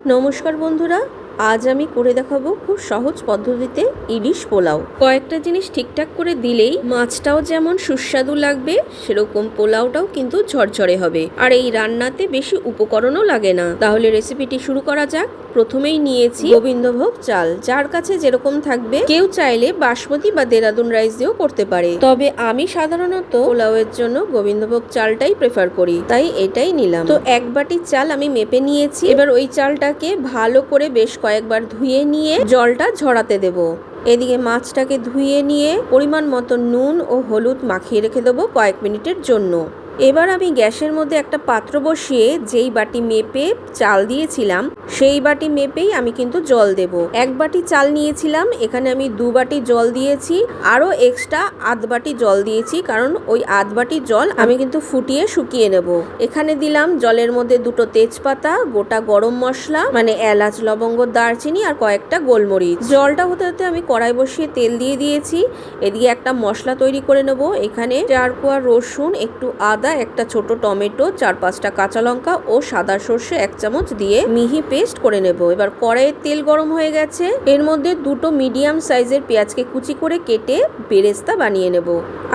নমস্কার বন্ধুরা আজ আমি করে দেখাবো খুব সহজ পদ্ধতিতে ইলিশ পোলাও। কয়েকটা জিনিস ঠিকঠাক করে দিলেই মাছটাও যেমন সুস্বাদু লাগবে, সেরকম পোলাওটাও কিন্তু ঝরঝরে হবে। আর এই রান্নাতে বেশি উপকরণও লাগে না। তাহলে রেসিপিটি শুরু করা যাক। প্রথমেই নিয়েছি গোবিন্দভোগ চাল, যার কাছে যেরকম থাকবে, কেউ চাইলে বাসমতি বা দেরাদুন রাইস দিয়েও করতে পারে। তবে আমি সাধারণত পোলাওয়ের জন্য গোবিন্দভোগ চালটাই প্রেফার করি, তাই এটাই নিলাম। তো এক বাটি চাল আমি মেপে নিয়েছি। এবার ওই চালটাকে ভালো করে বেশ কয়েকবার ধুয়ে নিয়ে জলটা ঝরাতে দেব। এদিকে মাছটাকে ধুয়ে নিয়ে পরিমাণ মতো নুন ও হলুদ মাখিয়ে রেখে দেবো কয়েক মিনিটের জন্য। এবার আমি গ্যাসের মধ্যে একটা পাত্র বসিয়ে যেই বাটি মেপে চাল দিয়েছিলাম, সেই বাটি মেপেই আমি কিন্তু জল দেব। এক বাটি চাল নিয়েছিলাম, এখানে আমি দু বাটি জল দিয়েছি, আরও এক্সট্রা আধ বাটি জল দিয়েছি, কারণ ওই আধ বাটি জল আমি কিন্তু ফুটিয়ে শুকিয়ে নেব। এখানে দিলাম জলের মধ্যে দুটো তেজপাতা, গোটা গরম মশলা মানে এলাচ, লবঙ্গ, দারচিনি আর কয়েকটা গোলমরিচ। জলটা হতে হতে আমি কড়াই বসিয়ে তেল দিয়ে দিয়েছি, এদিকে একটা মশলা তৈরি করে নেব, এখানে চার কোয়া রসুন, একটু আদা একটা ছোট টমেটো, চার পাঁচটা কাঁচা লঙ্কা ও সাদা সর্ষে এক চামচ দিয়ে মিহি পেস্ট করে নেব। এবার কড়াইয়ের তেল গরম হয়ে গেছে। এর মধ্যে দুটো মিডিয়াম সাইজের পেঁয়াজকে কুচি করে কেটে বেরেস্তা বানিয়ে নেব।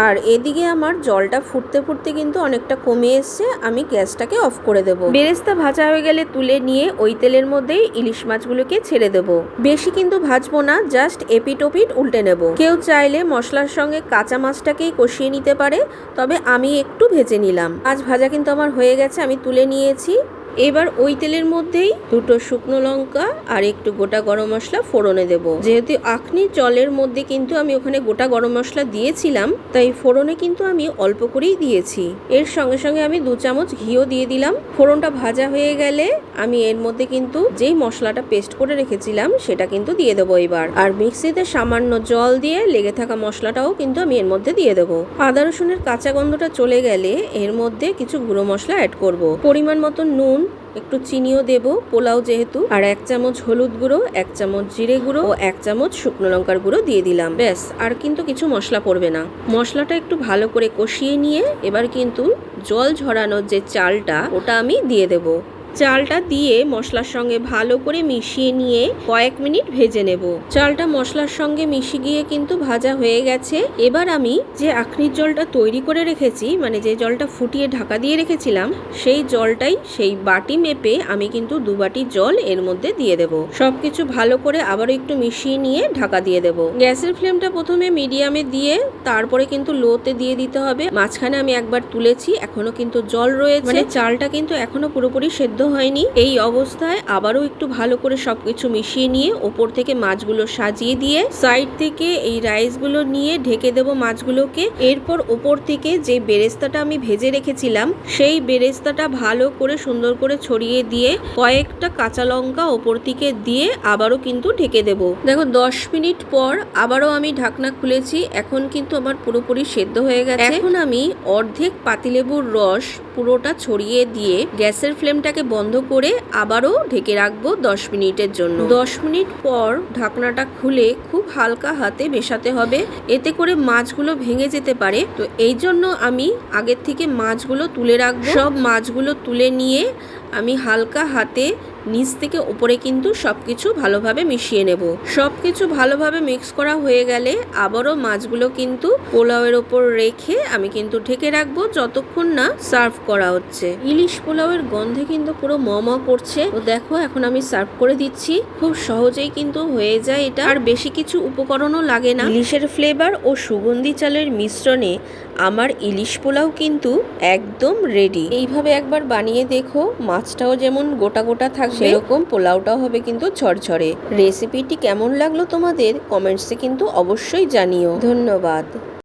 আর এদিকে আমার জলটা ফুটতে ফুটতে কিন্তু অনেকটা কমে এসছে। আমি গ্যাসটাকে অফ করে দেব। বেরেস্তা ভাজা হয়ে গেলে তুলে নিয়ে ওই তেলের মধ্যেই ইলিশ মাছগুলোকে ছেড়ে দেব। বেশি কিন্তু ভাজবো না, জাস্ট এপিট ওপিট উল্টে নেব। কেউ চাইলে মশলার সঙ্গে কাঁচা মাছটাকেই কষিয়ে নিতে পারে, তবে আমি একটু ভেজে নিলাম। মাছ ভাজা কিন্তু আমার হয়ে গেছে আমি তুলে নিয়েছি। এবার ওই তেলের মধ্যেই দুটো শুকনো লঙ্কা আর একটু গোটা গরম মশলা ফোড়নে দেব। যেহেতু আখনি জলের মধ্যে কিন্তু আমি ওখানে গোটা গরম মশলা দিয়েছিলাম, তাই ফোড়নে কিন্তু আমি অল্প করেই দিয়েছি। এর সঙ্গে সঙ্গে আমি দু চামচ ঘিও দিয়ে দিলাম। ফোড়নটা ভাজা হয়ে গেলে আমি এর মধ্যে কিন্তু যেই মশলাটা পেস্ট করে রেখেছিলাম, সেটা কিন্তু দিয়ে দেবো এবার। আর মিক্সিতে সামান্য জল দিয়ে লেগে থাকা মশলাটাও কিন্তু আমি এর মধ্যে দিয়ে দেবো। আদা রসুনের কাঁচা গন্ধটা চলে গেলে এর মধ্যে কিছু গুঁড়ো মশলা অ্যাড করব। পরিমাণ মতো নুন একটু চিনিও দেব, পোলাও যেহেতু। আর এক চামচ হলুদ গুঁড়ো, এক চামচ জিরে গুঁড়ো ও এক চামচ শুকনো লঙ্কার গুঁড়ো দিয়ে দিলাম। ব্যাস, আর কিন্তু কিছু মশলা পড়বে না। মশলাটা একটু ভালো করে কষিয়ে নিয়ে এবার কিন্তু জল ঝরানোর যে চালটা, ওটা আমি দিয়ে দেবো। চালটা দিয়ে মশলার সঙ্গে ভালো করে মিশিয়ে নিয়ে কয়েক মিনিট ভেজে নেব। চালটা মশলার সঙ্গে মিশে গিয়ে কিন্তু ভাজা হয়ে গেছে। এবার আমি যে আখনির জলটা তৈরি করে রেখেছি মানে যে জলটা ফুটিয়ে ঢাকা দিয়ে রেখেছিলাম, সেই জলটাই সেই বাটি মেপে আমি কিন্তু দু বাটি জল এর মধ্যে দিয়ে দেব। সবকিছু ভালো করে আবারও একটু মিশিয়ে নিয়ে ঢাকা দিয়ে দেব। গ্যাসের ফ্লেমটা প্রথমে মিডিয়ামে দিয়ে তারপরে কিন্তু লোতে দিয়ে দিতে হবে। মাঝখানে আমি একবার তুলেছি, এখনও কিন্তু জল রয়েছে। মানে চালটা কিন্তু এখনও পুরোপুরি সেদ্ধ হয়নি। এই অবস্থায় আবারও একটু ভালো করে সবকিছু মিশিয়ে নিয়ে ওপর থেকে মাছগুলো সাজিয়ে দিয়ে সাইড থেকে এই রাইসগুলো নিয়ে ঢেকে দেবো মাছগুলোকে। এরপর ওপর থেকে যে বেরেস্তাটা আমি ভেজে রেখেছিলাম, সেই বেরেস্তাটা ভালো করে সুন্দর করে ছড়িয়ে দিয়ে কয়েকটা কাঁচা লঙ্কা ওপর থেকে দিয়ে আবারও কিন্তু ঢেকে দেব। দেখো, দশ মিনিট পর আবারও আমি ঢাকনা খুলেছি। এখন কিন্তু আমার পুরোপুরি সেদ্ধ হয়ে গেছে। এখন আমি অর্ধেক পাতিলেবুর রস পুরোটা ছড়িয়ে দিয়ে গ্যাসের ফ্লেমটাকে বন্ধ করে আবারও ঢেকে রাখব দশ মিনিটের জন্য। দশ মিনিট পর ঢাকনাটা খুলে খুব হালকা হাতে মেশাতে হবে। এতে করে মাছগুলো ভেঙে যেতে পারে। তো এই জন্য আমি আগের থেকে মাছগুলো তুলে রাখব। সব মাছগুলো তুলে নিয়ে আমি হালকা হাতে নিচ থেকে ওপরে কিন্তু সব কিছু ভালোভাবে মিশিয়ে নেব। সব কিছু ভালোভাবে মিক্স করা হয়ে গেলে আবারও মাছগুলো কিন্তু পোলাওয়ের ওপর রেখে আমি কিন্তু ঢেকে রাখব যতক্ষণ না সার্ভ করা হচ্ছে। ইলিশ পোলাওয়ের গন্ধে কিন্তু পুরো ম ম করছে। তো দেখো, এখন আমি সার্ভ করে দিচ্ছি। খুব সহজেই কিন্তু হয়ে যায় এটা। আর বেশি কিছু উপকরণও লাগে না। ইলিশের ফ্লেভার ও সুগন্ধি চালের মিশ্রণে আমার ইলিশ পোলাও কিন্তু একদম রেডি এইভাবে একবার বানিয়ে দেখো মাছটাও যেমন গোটা গোটা থাকবে সেরকম পোলাওটাও হবে কিন্তু ঝরঝরে। রেসিপিটি কেমন লাগল তোমাদের কমেন্টসে কিন্তু অবশ্যই জানিও। ধন্যবাদ।